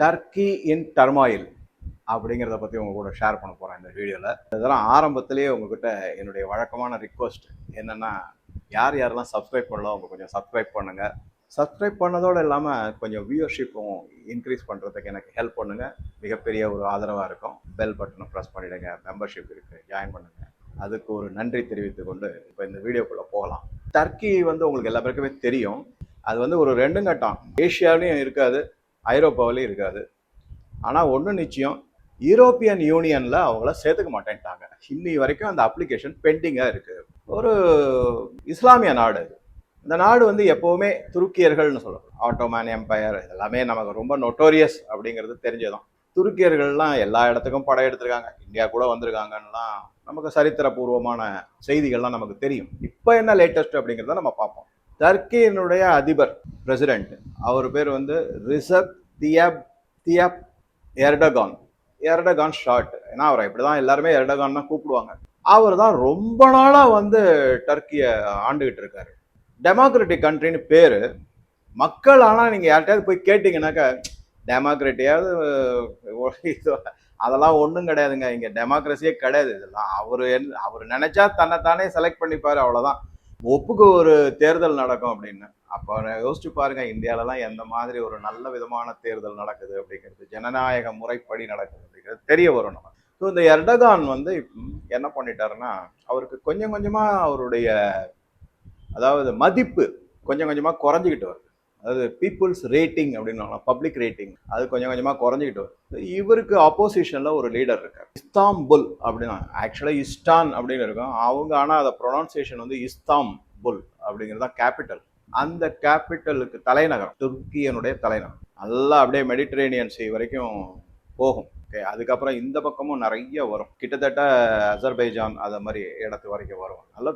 Turkey இன் turmoil அப்படிங்கிறத பற்றி உங்கள் கூட ஷேர் பண்ண போகிறேன் இந்த வீடியோவில் இதெல்லாம் ஆரம்பத்திலேயே உங்ககிட்ட என்னுடைய வழக்கமான ரிக்வஸ்ட் என்னென்னா யார் யாரெல்லாம் சப்ஸ்கிரைப் பண்ணலாம் அவங்க கொஞ்சம் சப்ஸ்கிரைப் பண்ணுங்கள் சப்ஸ்கிரைப் பண்ணதோடு இல்லாமல் கொஞ்சம் வியூவர்ஷிப்பும் இன்க்ரீஸ் பண்ணுறதுக்கு எனக்கு ஹெல்ப் பண்ணுங்கள் மிகப்பெரிய ஒரு ஆதரவாக இருக்கும். பெல் பட்டனை ப்ரெஸ் பண்ணிவிடுங்க மெம்பர்ஷிப் இருக்குது ஜாயின் பண்ணுங்கள் அதுக்கு ஒரு நன்றி தெரிவித்து கொண்டு இப்போ இந்த வீடியோக்குள்ளே போகலாம். டர்க்கி வந்து உங்களுக்கு எல்லா பேருக்குமே தெரியும். அது வந்து ஒரு ரெண்டும் கட்டம் ஏஷியாவிலையும் இருக்காது. ஐரோப்பாவிலையும் இருக்காது. ஆனால் ஒன்று நிச்சயம் யூரோப்பியன் யூனியனில் அவங்கள சேர்த்துக்க மாட்டேன்ட்டாங்க. இன்னி வரைக்கும் அந்த அப்ளிகேஷன் பெண்டிங்காக இருக்குது ஒரு இஸ்லாமிய நாடு. இந்த நாடு வந்து எப்போவுமே துருக்கியர்கள்னு சொல்லணும் ஆட்டோமேன் எம்பையர் இதெல்லாமே நமக்கு ரொம்ப நொட்டோரியஸ் அப்படிங்கிறது தெரிஞ்சதும் துருக்கியர்கள்லாம் எல்லா இடத்துக்கும் படையெடுத்திருக்காங்க இந்தியா கூட வந்திருக்காங்கன்னுலாம் நமக்கு சரித்திரபூர்வமான செய்திகள்லாம் நமக்கு தெரியும். இப்போ என்ன லேட்டஸ்ட் அப்படிங்கிறத நம்ம பார்ப்போம். டர்க்கியினுடைய அதிபர் பிரசிடெண்ட் அவர் பேர் வந்து ரிசப் தியப் தியப் எர்டகான். எர்டகான் ஷார்ட் ஏன்னா அவரை இப்படி தான் எல்லாருமே எர்டகான் தான் கூப்பிடுவாங்க. அவர் தான் ரொம்ப நாளாக வந்து டர்க்கியை ஆண்டுகிட்டு இருக்காரு. டெமோக்ராட்டிக் கண்ட்ரின்னு பேர். மக்கள் ஆனால் நீங்கள் யார்கிட்டயாவது போய் கேட்டிங்கனாக்கா டெமோக்ரட்டியாவது அதெல்லாம் ஒன்றும் கிடையாதுங்க. இங்கே டெமோக்ரஸியே கிடையாது. இதெல்லாம் அவர் என் அவர் நினச்சா தன்னைத்தானே செலக்ட் பண்ணிப்பார் அவ்வளோதான் ஒப்புக்கு ஒரு தேர்தல் நடக்கும் அப்படின்னு. அப்போ யோசிச்சு பாருங்க இந்தியாவிலலாம் எந்த மாதிரி ஒரு நல்ல விதமான தேர்தல் நடக்குது அப்படிங்கிறது ஜனநாயக முறைப்படி நடக்குது அப்படிங்கிறது தெரிய வரும் நம்ம ஸோ இந்த எர்டகான் வந்து என்ன பண்ணிட்டாருன்னா அவருக்கு கொஞ்சம் கொஞ்சமாக அவருடைய அதாவது மதிப்பு கொஞ்சம் கொஞ்சமாக குறைஞ்சிக்கிட்டு வருது. அதாவது பீப்புள்ஸ் ரேட்டிங் அப்படின்னு பப்ளிக் ரேட்டிங் அது கொஞ்சம் கொஞ்சமாக குறைஞ்சிக்கிட்டு வருது இவருக்கு ஆப்போசிஷனில் ஒரு லீடர் இருக்கார். இஸ்தாம்புல் அப்படின்னா ஆக்சுவலாக இஸ்டான் அப்படின்னு இருக்கும். அவங்க ஆனால் அதை ப்ரொனவுன்சியேஷன் வந்து இஸ்தாம்புல் அப்படிங்கிறது தான் கேபிட்டல் அந்த கேபிட்டலுக்கு தலைநகரம் துர்க்கியனுடைய தலைநகரம். நல்லா அப்படியே மெடிட்ரேனியன் சி வரைக்கும் போகும். ஓகே. அதுக்கப்புறம் இந்த பக்கமும் நிறைய வரும். கிட்டத்தட்ட அசர்பைஜான் அதை மாதிரி இடத்து வரைக்கும் வரும். நல்ல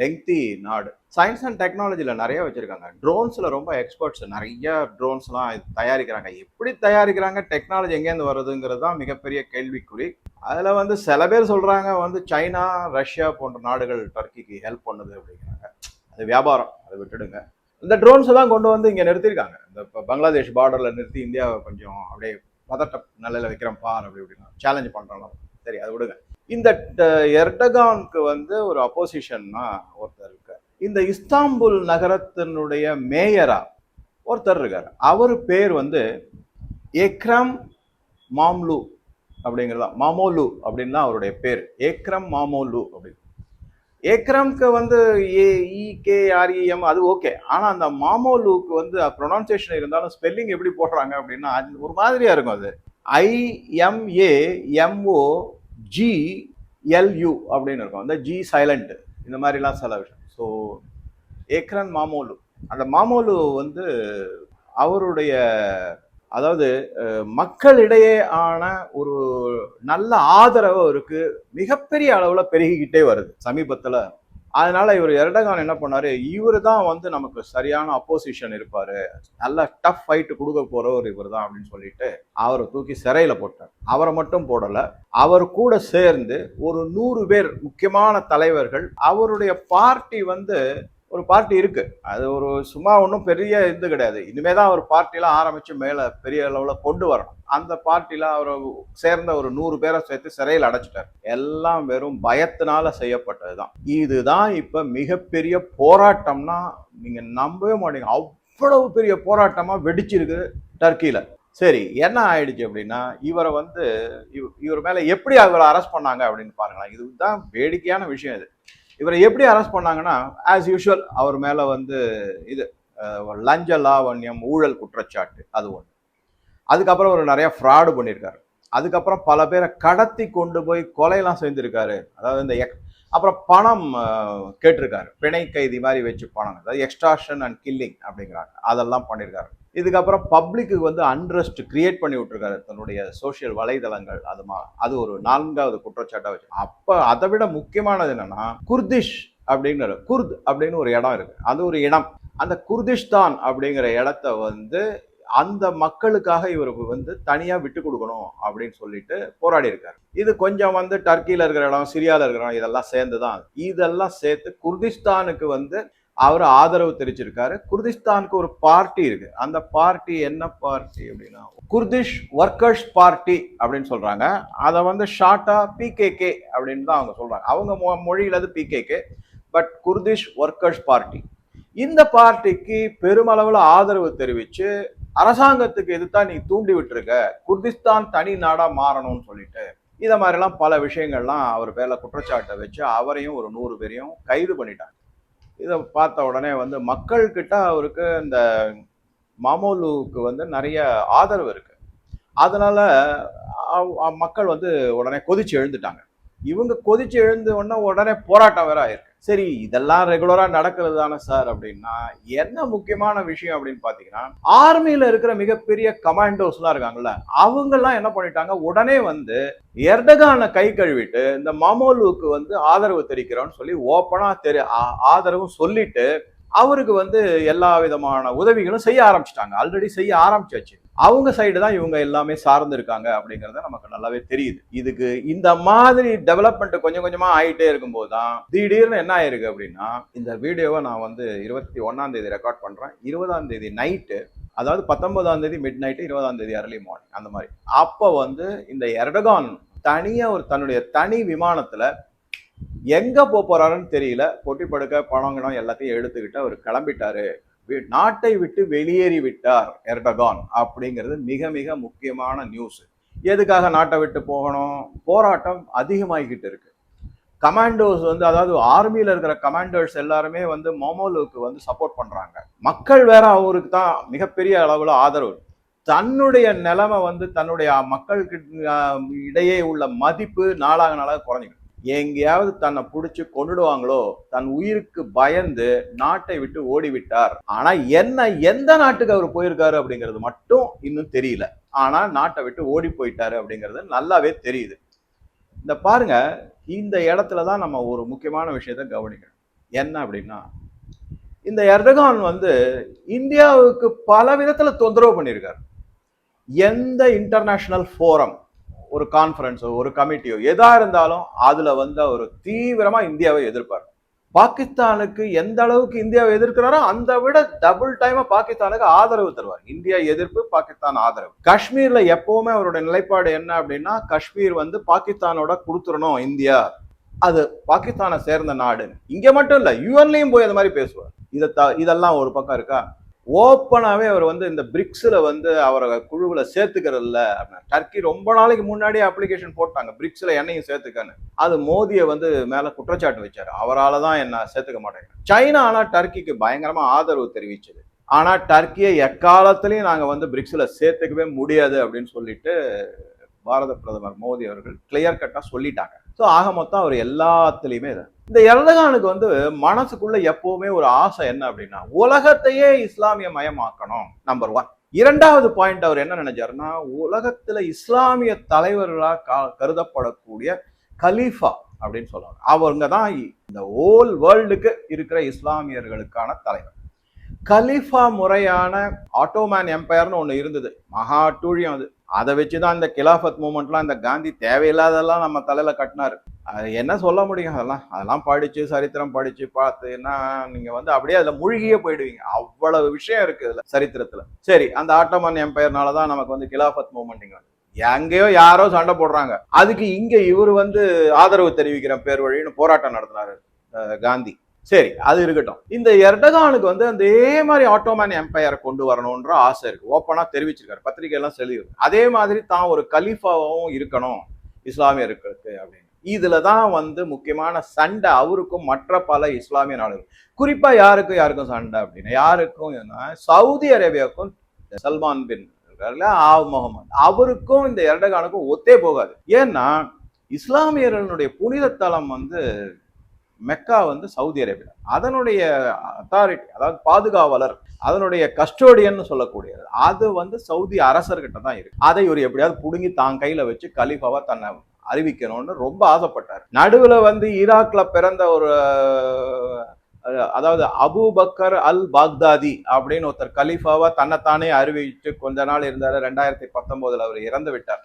லெங்தி நாடு. சயின்ஸ் அண்ட் டெக்னாலஜியில் நிறைய வச்சுருக்காங்க. ட்ரோன்ஸில் ரொம்ப எக்ஸ்பர்ட்ஸ் நிறைய ட்ரோன்ஸ்லாம் தயாரிக்கிறாங்க. எப்படி தயாரிக்கிறாங்க? டெக்னாலஜி எங்கேருந்து வருதுங்கிறது தான் மிகப்பெரிய கேள்விக்குறி. அதில் வந்து சில பேர் சொல்கிறாங்க வந்து சைனா ரஷ்யா போன்ற நாடுகள் டர்க்கிக்கு ஹெல்ப் பண்ணுது அப்படிங்கிறாங்க. அது வியாபாரம். அதை விட்டுடுங்க. இந்த ட்ரோன்ஸை தான் கொண்டு வந்து இங்கே நிறுத்திருக்காங்க இந்த இப்போ பங்களாதேஷ் பார்டரில் நிறுத்தி இந்தியாவை கொஞ்சம் அப்படியே பதட்ட நிலையில் வைக்கிறேன் பார் அப்படி இப்படின்னா சேலஞ்ச் பண்ணுறோம் சரி அதை விடுங்க. இந்த எர்டகானுக்கு வந்து ஒரு அப்போசிஷன்னா ஒருத்தர் இருக்கார். இந்த இஸ்தாம்புல் நகரத்தினுடைய மேயரா ஒருத்தர் இருக்கார். அவர் பேர் வந்து ஏக்ரம் மாம்லு அப்படிங்கிறதா மாமோலு அப்படின்னு தான் அவருடைய பேர். ஏக்ரம் மாமோலு அப்படின்னு. ஏக்ரம்க்கு வந்து ஏ இ ஆர்இஎம் அது ஓகே. ஆனால் அந்த மாமோலுக்கு வந்து ப்ரொனவுன்சியேஷன் இருந்தாலும் ஸ்பெல்லிங் எப்படி போடுறாங்க அப்படின்னா அது ஒரு மாதிரியாக இருக்கும் அது. ஐஎம்ஏ எம்ஓ ஜி எல்யூ அப்படின்னு இருக்கும். அந்த ஜி சைலண்ட் இந்த மாதிரிலாம் சில விஷயம். ஸோ ஏக்ரன் மாமோலு. அந்த மாமோலு வந்து அவருடைய அதாவது மக்களிடையே ஆன ஒரு நல்ல ஆதரவு அவருக்கு மிகப்பெரிய அளவில் பெருகிக்கிட்டே வருது சமீபத்தில். அதனால இவர் எரடகான் என்ன பண்ணாரு இவர் தான் வந்து நமக்கு சரியான அப்போசிஷன் இருப்பாரு நல்ல டஃப் ஃபைட்டு கொடுக்க போறவர் இவர் தான் அப்படின்னு சொல்லிட்டு அவரை தூக்கி சிறையில போட்டார். அவரை மட்டும் போடல அவர் கூட சேர்ந்து ஒரு நூறு பேர் முக்கியமான தலைவர்கள் அவருடைய பார்ட்டி வந்து ஒரு பார்ட்டி இருக்கு. அது ஒரு சும்மா ஒன்றும் பெரிய இது கிடையாது. இனிமே தான் ஒரு பார்ட்டிலாம் ஆரம்பிச்சு மேலே பெரிய அளவில் கொண்டு வரணும். அந்த பார்ட்டியில் அவர் சேர்ந்த ஒரு நூறு பேரை சேர்த்து சிறையில் அடைச்சிட்டார். எல்லாம் வெறும் பயத்தினால செய்யப்பட்டது தான் இதுதான் இப்போ மிகப்பெரிய போராட்டம்னா நீங்கள் நம்பவே மாட்டீங்க. அவ்வளவு பெரிய போராட்டமாக வெடிச்சிருக்கு டர்க்கியில் சரி என்ன ஆயிடுச்சு அப்படின்னா இவரை வந்து இவர் மேலே எப்படி அவரை அரெஸ்ட் பண்ணாங்க அப்படின்னு பாருங்களேன். இதுதான் வேடிக்கையான விஷயம் இது. இவரை எப்படி அரெஸ்ட் பண்ணாங்கன்னா ஆஸ் யூஷுவல் அவர் மேலே வந்து இது லஞ்ச லாவண்யம் ஊழல் குற்றச்சாட்டு அது ஒன்று அதுக்கப்புறம் அவர் நிறையா ஃப்ராடு பண்ணியிருக்காரு. அதுக்கப்புறம் பல பேரை கடத்தி கொண்டு போய் கொலையெல்லாம் செஞ்சுருக்காரு. அதாவது இந்த எக் அப்புறம் பணம் கேட்டிருக்காரு. பிணை கைதி மாதிரி வச்சு பணம் அதாவது எக்ஸ்ட்ராஷன் அண்ட் கில்லிங் அப்படிங்கிறாங்க. அதெல்லாம் பண்ணியிருக்காரு இதுக்கப்புறம் பப்ளிக்கு வந்து அன்ரெஸ்ட் கிரியேட் பண்ணி விட்டுருக்காரு. தன்னுடைய சோசியல் வலைதளங்கள் அது அது ஒரு நான்காவது குற்றச்சாட்டாக வச்சு. அப்போ அதை விட முக்கியமானது என்னன்னா குர்திஷ் அப்படிங்கிற குர்த் அப்படின்னு ஒரு இடம் இருக்கு. அது ஒரு இடம் அந்த குர்திஷ்தான் அப்படிங்கிற இடத்த வந்து அந்த மக்களுக்காக இவருக்கு வந்து தனியாக விட்டு கொடுக்கணும் அப்படின்னு சொல்லிட்டு போராடி இருக்காரு. இது கொஞ்சம் வந்து டர்க்கியில் இருக்கிற இடம் சிரியாவில் இருக்கிற இடம் இதெல்லாம் சேர்ந்து தான் இதெல்லாம் சேர்த்து குர்திஸ்தானுக்கு வந்து அவர் ஆதரவு தெரிவிச்சிருக்காரு. குர்திஸ்தானுக்கு ஒரு பார்ட்டி இருக்கு. அந்த பார்ட்டி என்ன பார்ட்டி அப்படின்னா குர்திஷ் ஒர்க்கர்ஸ் பார்ட்டி அப்படின்னு சொல்றாங்க. அதை வந்து ஷார்ட்டா பிகேகே அப்படின்னு தான் அவங்க சொல்றாங்க. அவங்க மொ- மொழியில அது PKK but Kurdish workers party. இந்த பார்ட்டிக்கு பெருமளவில் ஆதரவு தெரிவித்து அரசாங்கத்துக்கு எதிர்த்தா நீ தூண்டி விட்டுருக்க. குர்திஸ்தான் தனி நாடா மாறணும்னு சொல்லிட்டு. இத மாதிரிலாம் பல விஷயங்கள்லாம் அவர் பேர்ல குற்றச்சாட்டை வச்சு அவரையும் ஒரு நூறு பேரையும் கைது பண்ணிட்டாங்க. இதை பார்த்த உடனே வந்து மக்கள்கிட்ட அவருக்கு இந்த மாமோலுக்கு வந்து நிறைய ஆதரவு இருக்கு. அதனால அவ்- மக்கள் வந்து உடனே கொதிச்சு எழுந்துட்டாங்க. இவங்க கொதிச்சு எழுந்த உடனே உடனே போராட்டம் வேற ஆயிருக்கு. சரி இதெல்லாம் ரெகுலரா நடக்கிறது தானே சார் அப்படின்னா என்ன முக்கியமான விஷயம் அப்படின்னு பாத்தீங்கன்னா ஆர்மியில இருக்கிற மிகப்பெரிய கமாண்டோஸ்லாம் இருக்காங்கல்ல அவங்க எல்லாம் என்ன பண்ணிட்டாங்க? உடனே வந்து எர்டகான கை கழுவிட்டு இந்த மாமோலுவுக்கு வந்து ஆதரவு தெரிவிக்கிறோன்னு சொல்லி ஓப்பனா தெரி ஆதரவும் சொல்லிட்டு அவருக்கு வந்து எல்லா விதமான உதவிகளும் செய்ய ஆரம்பிச்சிட்டாங்க. ஆல்ரெடி செய்ய ஆரம்பிச்சாச்சு. அவங்க சைடு தான் இவங்க எல்லாமே சார்ந்து இருக்காங்க நமக்கு நல்லாவே தெரியுது. இதுக்கு இந்த மாதிரி டெவலப்மெண்ட் கொஞ்சம் கொஞ்சமாக ஆகிட்டே இருக்கும்போது தான் திடீர்னு என்ன ஆயிருக்கு அப்படின்னா இந்த வீடியோவை நான் வந்து இருபத்தி ஒன்றாம் தேதி ரெக்கார்ட் பண்ணுறேன் இருபதாம் தேதி நைட்டு அதாவது பத்தொன்பதாம் தேதி மிட் நைட்டு இருபதாம் தேதி அர்லி மார்னிங் அந்த மாதிரி. அப்போ வந்து இந்த எர்டகான் தனியாக ஒரு தன்னுடைய தனி விமானத்தில் எங்கே போக போகிறாருன்னு தெரியல. பொட்டி படுக்க பணம் கிணம் எல்லாத்தையும் எடுத்துக்கிட்டு அவர் கிளம்பிட்டாரு. நாட்டை விட்டு வெளியேறி விட்டார் எர்டகான் அப்படிங்கிறது மிக மிக முக்கியமான நியூஸ் எதுக்காக நாட்டை விட்டு போகணும்? போராட்டம் அதிகமாகிக்கிட்டு இருக்கு. கமாண்டோஸ் வந்து அதாவது ஆர்மியில் இருக்கிற கமாண்டர்ஸ் எல்லாருமே வந்து மோமோலுக்கு வந்து சப்போர்ட் பண்ணுறாங்க மக்கள் வேற அவருக்கு தான் மிகப்பெரிய அளவில் ஆதரவு. தன்னுடைய நிலைமை வந்து தன்னுடைய மக்களுக்கு இடையே உள்ள மதிப்பு நாளாக நாளாக குறைஞ்சிக்கிட்டு எங்கேயாவது தன்னை பிடிச்சி கொண்டுடுவாங்களோ தன் உயிருக்கு பயந்து நாட்டை விட்டு ஓடிவிட்டார். ஆனா என்ன எந்த நாட்டுக்கு அவர் போயிருக்காரு அப்படிங்கிறது மட்டும் இன்னும் தெரியல. ஆனா நாட்டை விட்டு ஓடி போயிட்டாரு அப்படிங்கிறது நல்லாவே தெரியுது. இந்த பாருங்க இந்த இடத்துல தான் நம்ம ஒரு முக்கியமான விஷயத்த கவனிக்கணும். என்ன அப்படின்னா இந்த எர்டகான் வந்து இந்தியாவுக்கு பல விதத்துல தொந்தரவு பண்ணியிருக்காரு. எந்த இன்டர்நேஷனல் ஃபோரம் ஒரு கான்ஃபரன்ஸோ ஒரு கமிட்டியோ எதா இருந்தாலும் அதுல வந்து அவர் தீவிரமா இந்தியாவை எதிர்ப்பார். பாகிஸ்தானுக்கு எந்த அளவுக்கு இந்தியாவை எதிர்க்கிறாரோ அந்த விட டபுள் டைமா பாகிஸ்தானுக்கு ஆதரவு தருவார். இந்தியா எதிர்ப்பு பாகிஸ்தான் ஆதரவு. காஷ்மீர்ல எப்பவுமே அவரோட நிலைப்பாடு என்ன அப்படின்னா காஷ்மீர் வந்து பாகிஸ்தானோட கொடுத்துடணும் இந்தியா. அது பாகிஸ்தானை சேர்ந்த நாடு இங்க மட்டும் இல்ல யுஎன்லயும் போய் அந்த மாதிரி பேசுவார். இதை த- இதெல்லாம் ஒரு பக்கம் இருக்கா? ஓப்பனாகவே அவர் வந்து இந்த பிரிக்ஸில் வந்து அவரை குழுவில் சேர்த்துக்கிறதில்ல அப்படின்னா டர்க்கி ரொம்ப நாளைக்கு முன்னாடியே அப்ளிகேஷன் போட்டாங்க பிரிக்ஸில் என்னையும் சேர்த்துக்கன்னு. அது மோதியை வந்து மேலே குற்றச்சாட்டு வச்சார். அவரால் தான் என்ன சேர்த்துக்க மாட்டேங்க சைனா ஆனால் டர்க்கிக்கு பயங்கரமாக ஆதரவு தெரிவிச்சது. ஆனால் டர்க்கியை எக்காலத்துலேயும் நாங்கள் வந்து பிரிக்ஸில் சேர்த்துக்கவே முடியாது அப்படின்னு சொல்லிட்டு பாரத பிரதமர் மோடி அவர்கள் கிளியர் கட்டாக சொல்லிட்டாங்க. ஸோ ஆக மொத்தம் அவர் எல்லாத்துலேயுமே இந்த எர்டகானுக்கு வந்து மனசுக்குள்ள எப்பவுமே ஒரு ஆசை என்ன அப்படின்னா உலகத்தையே இஸ்லாமிய மயமாக்கணும் நம்பர் ஒன் இரண்டாவது பாயிண்ட் அவர் என்ன நினைச்சாருன்னா உலகத்துல இஸ்லாமிய தலைவர்களாக கா- கருதப்படக்கூடிய கலீஃபா அப்படின்னு சொல்லுவாங்க. அவங்க தான் இந்த ஓல் வேர்ல்டுக்கு இருக்கிற இஸ்லாமியர்களுக்கான தலைவர். கலீஃபா முறையான ஆட்டோமேன் எம்பையர்னு ஒன்று இருந்தது. மகா டூழியம் அது. அதை வச்சு தான் இந்த கிலாஃபத் மூமெண்ட்லாம் இந்த காந்தி தேவையில்லாதெல்லாம் நம்ம தலையில் கட்டினாரு. அது என்ன சொல்ல முடியும்? அதெல்லாம் அதெல்லாம் படித்து சரித்திரம் படிச்சு பார்த்துன்னா நீங்கள் வந்து அப்படியே அதில் மூழ்கியே போயிடுவீங்க. அவ்வளவு விஷயம் இருக்குது இதில் சரித்திரத்தில். சரி அந்த ஆட்டோமன் எம்பையர்னால தான் நமக்கு வந்து கிலாஃபத் மூமெண்ட் வந்து. எங்கேயோ யாரோ சண்டை போடுறாங்க. அதுக்கு இங்கே இவர் வந்து ஆதரவு தெரிவிக்கிற பேர் வழின்னு போராட்டம் நடத்தினாரு காந்தி. சரி அது இருக்கட்டும். இந்த எர்டகானுக்கு வந்து அதே மாதிரி ஆட்டோமேன் எம்பையரை கொண்டு வரணும்ன்ற ஆசை இருக்கு. ஓப்பனாக தெரிவிச்சிருக்காரு. பத்திரிகை எல்லாம் அதே மாதிரி தான் ஒரு கலீஃபாவும் இருக்கணும் இஸ்லாமியர்களுக்கு அப்படின்னு. இதுல தான் வந்து முக்கியமான சண்டை. அவருக்கும் மற்ற பல இஸ்லாமிய நாடுகள். குறிப்பா யாருக்கும் யாருக்கும் சண்டை அப்படின்னா? யாருக்கும் என்ன, சவுதி அரேபியாவுக்கும் சல்மான் பின் இருக்காருல்ல ஆவ் முகமது. அவருக்கும் இந்த எர்டகானுக்கும் ஒத்தே போகாது. ஏன்னா இஸ்லாமியர்களுடைய புனித தலம் வந்து மெக்கா வந்து சவுதி அரேபியா. அதனுடைய அத்தாரிட்டி அதாவது பாதுகாவலர் அதனுடைய கஸ்டோடியன் சொல்லக்கூடியது அது வந்து சவுதி அரசர்கிட்ட தான் இருக்கு. அதை ஒரு எப்படியாவது புடுங்கி தான் கையில வச்சு கலிஃபாவா தன்னை அறிவிக்கணும்னு ரொம்ப ஆசைப்பட்டார். நடுவில் வந்து ஈராக்ல பிறந்த ஒரு அதாவது அதாவது அபூபக்கர் அல் பாக்தாதி அப்படின்னு ஒருத்தர் கலீஃபாவா தன்னைத்தானே அறிவிச்சு கொஞ்ச நாள் இருந்தார். ரெண்டாயிரத்தி பத்தொன்பதுல அவர் இறந்து விட்டார்.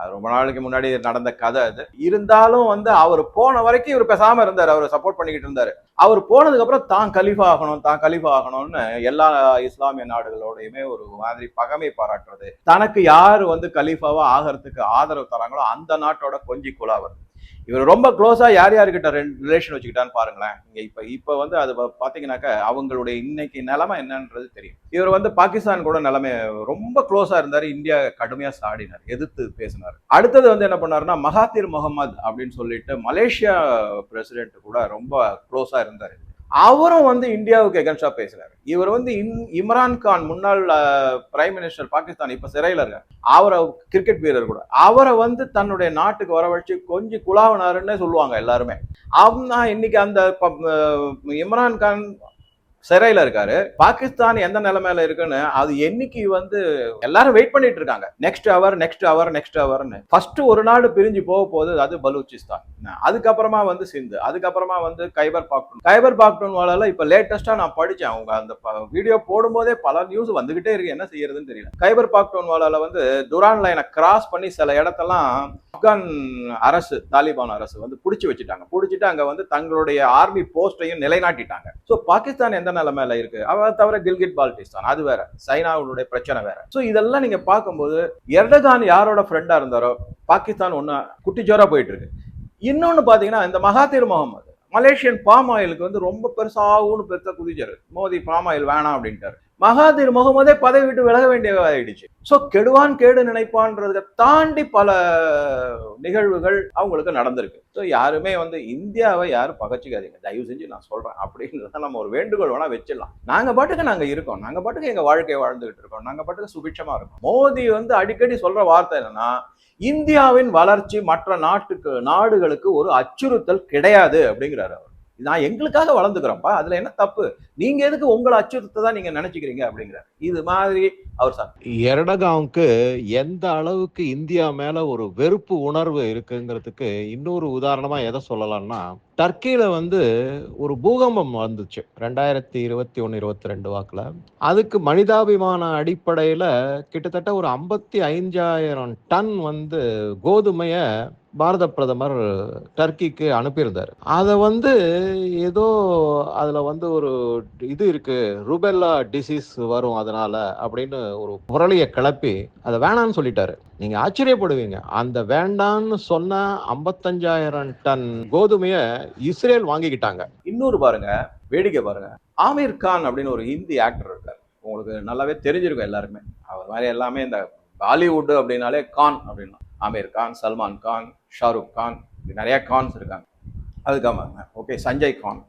அது ரொம்ப நாளைக்கு முன்னாடி நடந்த கதை அது. இருந்தாலும் வந்து அவர் போன வரைக்கும் இவர் பேசாம இருந்தார் அவர் சப்போர்ட் பண்ணிக்கிட்டு இருந்தாரு. அவர் போனதுக்கு அப்புறம் தான் கலீஃபா ஆகணும் தான் கலீஃபா ஆகணும்னு எல்லா இஸ்லாமிய நாடுகளோடையுமே ஒரு மாதிரி பகமை பாராட்டுறது. தனக்கு யார் வந்து கலீஃபாவா ஆகிறதுக்கு ஆதரவு தராங்களோ அந்த நாட்டோட கொஞ்சி குழாவது. இவர் ரொம்ப க்ளோஸாக யார் யார்கிட்ட ரிலேஷன் வச்சுக்கிட்டான்னு பாருங்களேன். இப்போ இப்போ வந்து அது பா- அவங்களுடைய இன்னைக்கு நிலமை என்னன்றது தெரியும். இவர் வந்து பாகிஸ்தான் கூட நிலைமை ரொம்ப க்ளோஸாக இருந்தார். இந்தியா கடுமையாக சாடினார் எதிர்த்து பேசினார். அடுத்தது வந்து என்ன பண்ணாருன்னா மகாத்திர் முகமது அப்படின்னு சொல்லிட்டு மலேசியா பிரசிடென்ட் கூட ரொம்ப க்ளோஸாக இருந்தார். அவரும் வந்து இந்தியாவுக்கு எகன்ஸ்டா பேசுறாரு இவர் வந்து இன்- இம்ரான் கான் முன்னாள் பிரைம் மினிஸ்டர் பாகிஸ்தான் இப்ப சிறையில் இருக்கார். அவரை கிரிக்கெட் வீரர் கூட. அவரை வந்து தன்னுடைய நாட்டுக்கு வரவழைச்சு கொஞ்சம் குழாவினாருன்னு சொல்லுவாங்க எல்லாருமே. அவன் இன்னைக்கு அந்த இம்ரான் கான் சிறையில இருக்காரு. பாகிஸ்தான் எந்த நிலைமையில இருக்குன்னு அது என்னைக்கு வந்து எல்லாரும் வெயிட் பண்ணிட்டு இருக்காங்க. நெக்ஸ்ட் அவர் நெக்ஸ்ட் அவர் நெக்ஸ்ட் அவர்னு ஃபர்ஸ்ட் ஒரு நாடு பிரிஞ்சு போக போகுது அது பலூச்சிஸ்தான். அதுக்கப்புறமா வந்து சிந்து அதுக்கப்புறமா வந்து கைபர் பாக்டூன். கைபர் பாக்டூன் வாழல இப்ப லேட்டஸ்டா நான் படிச்சேன். அவங்க அந்த வீடியோ போடும்போதே பல நியூஸ் வந்துகிட்டே இருக்கு. என்ன செய்யறதுன்னு தெரியல. கைபர் பாக்டூன் வாழல வந்து துரான் லைனை கிராஸ் பண்ணி சில இடத்தெல்லாம் ஆப்கான் அரசு தாலிபான் அரசு வந்து பிடிச்சி வச்சுட்டாங்க. பிடிச்சிட்டு அங்க வந்து தங்களுடைய ஆர்மி போஸ்டையும் நிலைநாட்டிட்டாங்க. ஸோ பாகிஸ்தான் எந்த நிலைமையில இருக்கு? அவ தவிர கில்கிட் பால்டிஸ்தான் அது வேற. சைனாவுடைய பிரச்சனை வேற. ஸோ இதெல்லாம் நீங்க பார்க்கும்போது எர்டகான் யாரோட ஃப்ரெண்டா இருந்தாரோ பாகிஸ்தான் ஒண்ணு குட்டிச்சோரா போயிட்டு இருக்கு இன்னொன்னு பாத்தீங்கன்னா இந்த மகாதீர் முகமது மலேசியன் பாம் ஆயிலுக்கு வந்து ரொம்ப பெருசாகும்னு பெருசாக குதிச்சாரு. மோதி பாம் ஆயில் வேணாம் அப்படின்ட்டாரு. மகாதீர் முகமதே பதவி விட்டு விலக வேண்டிய ஆயிடுச்சு. சோ கெடுவான் கேடு நினைப்பான்றதை தாண்டி பல நிகழ்வுகள் அவங்களுக்கு நடந்திருக்கு. ஸோ யாருமே வந்து இந்தியாவை யாரும் பகச்சிக்காதீங்க. தயவு செஞ்சு நான் சொல்றேன். அப்படின்றத நம்ம ஒரு வேண்டுகோள் வேணா வச்சிடலாம். நாங்க பாட்டுக்கு நாங்க இருக்கோம். நாங்க பாட்டுக்கு எங்க வாழ்க்கையை வாழ்ந்துகிட்டு இருக்கோம். நாங்க பாட்டுக்கு சுபிட்சமா இருக்கோம். மோடி வந்து அடிக்கடி சொல்ற வார்த்தை என்னன்னா இந்தியாவின் வளர்ச்சி மற்ற நாட்டுக்கு நாடுகளுக்கு ஒரு அச்சுறுத்தல் கிடையாது அப்படிங்கிறாரு அவர். நான் எங்களுக்காக வளர்ந்துக்கிறோம்ப்பா. அதுல என்ன தப்பு? நீங்க எதுக்கு உங்களை அச்சுறுத்ததான் நீங்க நினைச்சுக்கிறீங்க அப்படிங்கிற இது மாதிரி அவர் சார். எரடகாவுக்கு எந்த அளவுக்கு இந்தியா மேல ஒரு வெறுப்பு உணர்வு இருக்குங்கிறதுக்கு இன்னொரு உதாரணமா எதை சொல்லலாம்னா டர்க்கியில் வந்து ஒரு பூகம்பம் வந்துச்சு. ரெண்டாயிரத்தி இருபத்தி ஒன்று இருபத்தி ரெண்டு வாக்கில். அதுக்கு மனிதாபிமான அடிப்படையில் கிட்டத்தட்ட ஒரு ஐம்பத்தி ஐந்தாயிரம் டன் வந்து கோதுமையை பாரத பிரதமர் டர்க்கிக்கு அனுப்பியிருந்தார். அதை வந்து ஏதோ அதில் வந்து ஒரு இது இருக்கு ருபெல்லா டிசீஸ் வரும் அதனால அப்படின்னு ஒரு புரளியை கிளப்பி அதை வேணான்னு சொல்லிட்டாரு. நீங்க ஆச்சரியப்படுவீங்க. அந்த வேண்டான்னு சொன்ன ஐம்பத்தஞ்சாயிரம் டன் கோதுமையை இஸ்ரேல் வாங்கிக்கிட்டாங்க. இன்னொரு பாருங்க வேடிக்கை பாருங்க. ஆமீர் கான் அப்படின்னு ஒரு ஹிந்தி ஆக்டர் இருக்கார். உங்களுக்கு நல்லாவே தெரிஞ்சிருக்கும் எல்லாருமே. அவர் மாதிரி எல்லாமே இந்த பாலிவுட் அப்படின்னாலே கான் அப்படின்னா. ஆமீர் கான் சல்மான் கான் ஷாருக் கான் இப்படி நிறைய கான்ஸ் இருக்காங்க. அதுக்காக ஓகே சஞ்சய் கான்.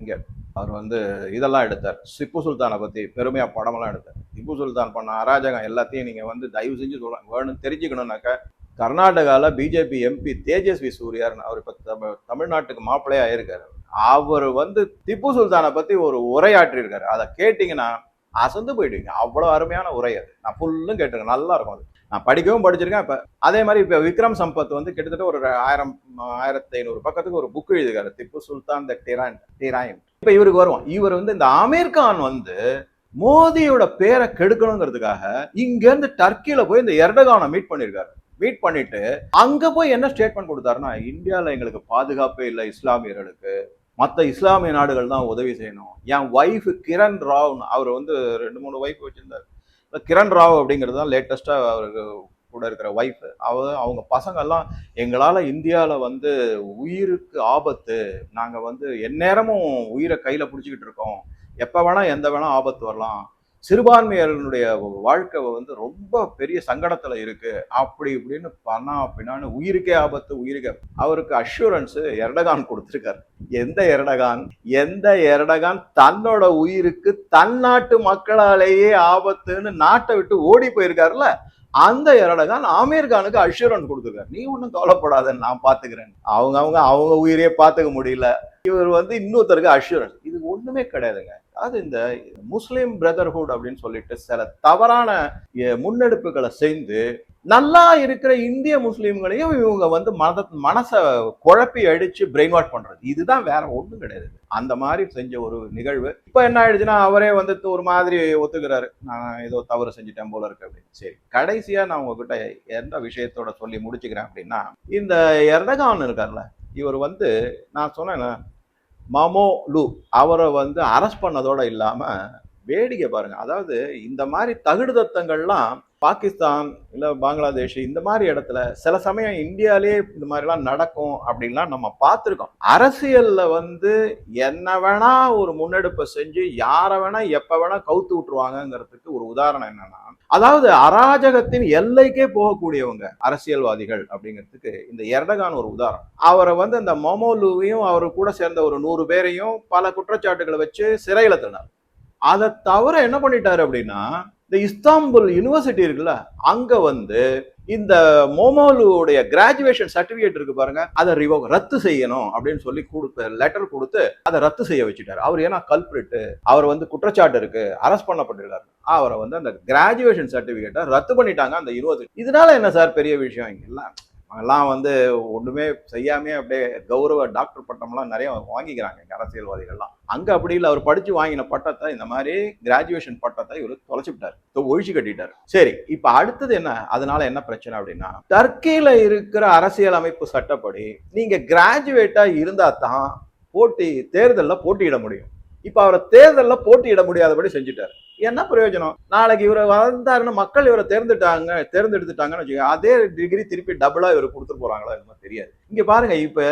இங்கே அவர் வந்து இதெல்லாம் எடுத்தார். திப்பு சுல்தானை பற்றி பெருமையாக படமெல்லாம் எடுத்தார். திப்பு சுல்தான் பண்ண அராஜகம் எல்லாத்தையும் நீங்கள் வந்து தயவு செஞ்சு சொல்ல வேணும் தெரிஞ்சுக்கணும்னாக்க கர்நாடகாவில் பிஜேபி எம்பி தேஜஸ்வி சூர்யார்னு அவர் இப்போ தமிழ் தமிழ்நாட்டுக்கு மாப்பிள்ளையா ஆயிருக்காரு. அவர் வந்து திப்பு சுல்தானை பற்றி ஒரு உரையாற்றிருக்காரு அதை கேட்டிங்கன்னா அசந்து போயிடுவீங்க. அவ்வளோ அருமையான உரை அது. நான் ஃபுல்லும் கேட்டிருக்கேன். நல்லா இருக்கும் அது. நான் படிக்கவும் படிச்சிருக்கேன். இப்போ அதே மாதிரி இப்போ விக்ரம் சம்பத் வந்து கிட்டத்தட்ட ஒரு ஆயிரம் ஆயிரத்தி ஐநூறு பக்கத்துக்கு ஒரு புக் எழுதுகிறார் திப்பு சுல்தான் த டிரான் டிராயன் இப்போ இவருக்கு வருவோம். இவர் வந்து இந்த அமீர் கான் வந்து மோதியோட பேரை கெடுக்கணுங்கிறதுக்காக இங்கேருந்து டர்க்கியில் போய் இந்த எர்டகானை மீட் பண்ணியிருக்காரு. மீட் பண்ணிட்டு அங்க போய் என்ன ஸ்டேட்மெண்ட் கொடுத்தாருன்னா இந்தியால எங்களுக்கு பாதுகாப்பே இல்லை இஸ்லாமியர்களுக்கு. மற்ற இஸ்லாமிய நாடுகள் தான் உதவி செய்யணும். என் ஒய்ஃப் கிரண் ராவ்னு அவர் வந்து ரெண்டு மூணு ஒய்ஃப் வச்சிருந்தார். கிரண் ராவ் அப்படிங்கிறது தான் லேட்டஸ்டா அவருக்கு கூட இருக்கிற ஒய்ஃப் அவ அவங்க பசங்க எல்லாம் எங்களால இந்தியால வந்து உயிருக்கு ஆபத்து. நாங்க வந்து எந்நேரமும் உயிரை கையில பிடிச்சிக்கிட்டு இருக்கோம். எப்போ வேணா எந்த வேணா ஆபத்து வரலாம். சிறுபான்மையினுடைய வாழ்க்கை வந்து ரொம்ப பெரிய சங்கடத்துல இருக்கு. அப்படி இப்படின்னு பண்ணா அப்படின்னா உயிருக்கே ஆபத்து உயிருக்கே. அவருக்கு அஷூரன்ஸ் எரடகான் கொடுத்துருக்காரு. எந்த எரடகான்? எந்த எரடகான்? தன்னோட உயிருக்கு தன் நாட்டு மக்களாலேயே ஆபத்துன்னு நாட்டை விட்டு ஓடி போயிருக்காருல்ல? அந்த எரடகான் ஆமீர் கானுக்கு அஷூரன் கொடுத்துருக்காரு. நீ ஒன்றும் கவலைப்படாத நான் பாத்துக்கிறேன். அவங்க அவங்க அவங்க உயிரையே பார்த்துக்க முடியல. இவர் வந்து இன்னொருத்தருக்கு அஷூரன்ஸ் இது ஒண்ணுமே கிடையாதுங்க. அது இந்த முஸ்லீம் பிரதர்ஹுட் அப்படின்னு சொல்லிட்டு சில தவறான முன்னெடுப்புகளை செய்து நல்லா இருக்கிற இந்திய முஸ்லீம்களையும் இவங்க வந்து மத மனசை குழப்பி அடிச்சு பிரெயின் வாஷ் பண்றது. இதுதான் வேற ஒன்றும் கிடையாது. அந்த மாதிரி செஞ்ச ஒரு நிகழ்வு. இப்ப என்ன ஆயிடுச்சுன்னா அவரே வந்து ஒரு மாதிரி ஒத்துக்கிறாரு. நான் ஏதோ தவறு செஞ்சுட்டேன் போல இருக்கு அப்படின்னு. சரி கடைசியா நான் உங்ககிட்ட எந்த விஷயத்தோட சொல்லி முடிச்சுக்கிறேன் அப்படின்னா இந்த எர்தகான் இருக்கார்ல இவர் வந்து நான் சொன்னேன் மமோ லு அவரை வந்து அரெஸ்ட் பண்ணதோடு இல்லாமல் வேடிக்கை பாருங்கள் அதாவது இந்த மாதிரி தகுடுதத்தங்கள்லாம் பாகிஸ்தான் இல்லை பங்களாதேஷ் இந்த மாதிரி இடத்துல சில சமயம் இந்தியாலே இந்த மாதிரிலாம் நடக்கும் அப்படின்லாம் நம்ம பார்த்துருக்கோம். அரசியலில் வந்து என்ன வேணா ஒரு முன்னெடுப்பை செஞ்சு யாரை வேணா எப்போ வேணா கவுத்து விட்டுருவாங்கங்கிறதுக்கு ஒரு உதாரணம் என்னன்னா அதாவது அராஜகத்தின் எல்லைக்கே போகக்கூடியவங்க அரசியல்வாதிகள் அப்படிங்கிறதுக்கு இந்த எர்டகான் ஒரு உதாரணம். அவரை வந்து அந்த மொமோலுவையும் அவர் கூட சேர்ந்த ஒரு நூறு பேரையும் பல குற்றச்சாட்டுகளை வச்சு சிறையில தினார் அதை தவிர என்ன பண்ணிட்டாரு அப்படின்னா இந்த இஸ்தாம்புல் யூனிவர்சிட்டி இருக்குல்ல அங்க வந்து இந்த மோமோலுடைய கிராஜுவேஷன் சர்டிபிகேட் இருக்கு பாருங்க அதை ரிவோக் ரத்து செய்யணும் அப்படின்னு சொல்லி கொடுத்த லெட்டர் கொடுத்து அதை ரத்து செய்ய வச்சுட்டாரு. அவர் ஏன்னா கல்பிரிட்டு அவர் வந்து குற்றச்சாட்டு இருக்கு அரெஸ்ட் பண்ணப்பட்டிருக்காரு. அவரை வந்து அந்த கிராஜுவேஷன் சர்டிபிகேட்டை ரத்து பண்ணிட்டாங்க அந்த யூனிவர்சிட்டி இதனால என்ன சார் பெரிய விஷயம் இங்கெல்லாம்? எல்லாம் வந்து ஒன்றுமே செய்யாமே அப்படியே கௌரவ டாக்டர் பட்டம்லாம் நிறைய வாங்கிக்கிறாங்க இங்கே அரசியல்வாதிகள்லாம். அங்கே அப்படி இல்லை அவர் படித்து வாங்கின பட்டத்தை இந்த மாதிரி கிராஜுவேஷன் பட்டத்தை இவர் தொலைச்சுட்டாரு ஒழிச்சு கட்டிட்டார். சரி இப்போ அடுத்தது என்ன? அதனால என்ன பிரச்சனை அப்படின்னா டர்க்கியில் இருக்கிற அரசியல் அமைப்பு சட்டப்படி நீங்கள் கிராஜுவேட்டாக இருந்தால் தான் போட்டி தேர்தலில் போட்டியிட முடியும். இப்போ அவரை தேர்தலில் போட்டியிட முடியாதபடி செஞ்சுட்டார். என்ன பிரயோஜனம்? நாளைக்கு இவர் வந்தாருன்னு மக்கள் இவரை தேர்ந்துட்டாங்க தேர்ந்தெடுத்துட்டாங்கன்னு வச்சுக்கோங்க. அதே டிகிரி திருப்பி டபுளாக இவர் கொடுத்துட்டு போகிறாங்களா எனக்கு தெரியாது. இங்கே பாருங்க இப்போ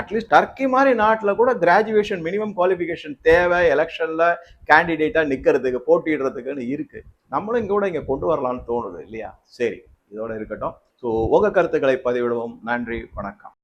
அட்லீஸ்ட் டர்க்கி மாதிரி நாட்டில் கூட கிராஜுவேஷன் மினிமம் குவாலிஃபிகேஷன் தேவை எலெக்ஷனில் கேண்டிடேட்டாக நிற்கிறதுக்கு போட்டியிடுறதுக்குன்னு இருக்குது நம்மளும் இங்கே கூட இங்கே கொண்டு வரலாம்னு தோணுது இல்லையா? சரி இதோட இருக்கட்டும். ஸோ உக கருத்துக்களை பதிவிடுவோம். நன்றி வணக்கம்.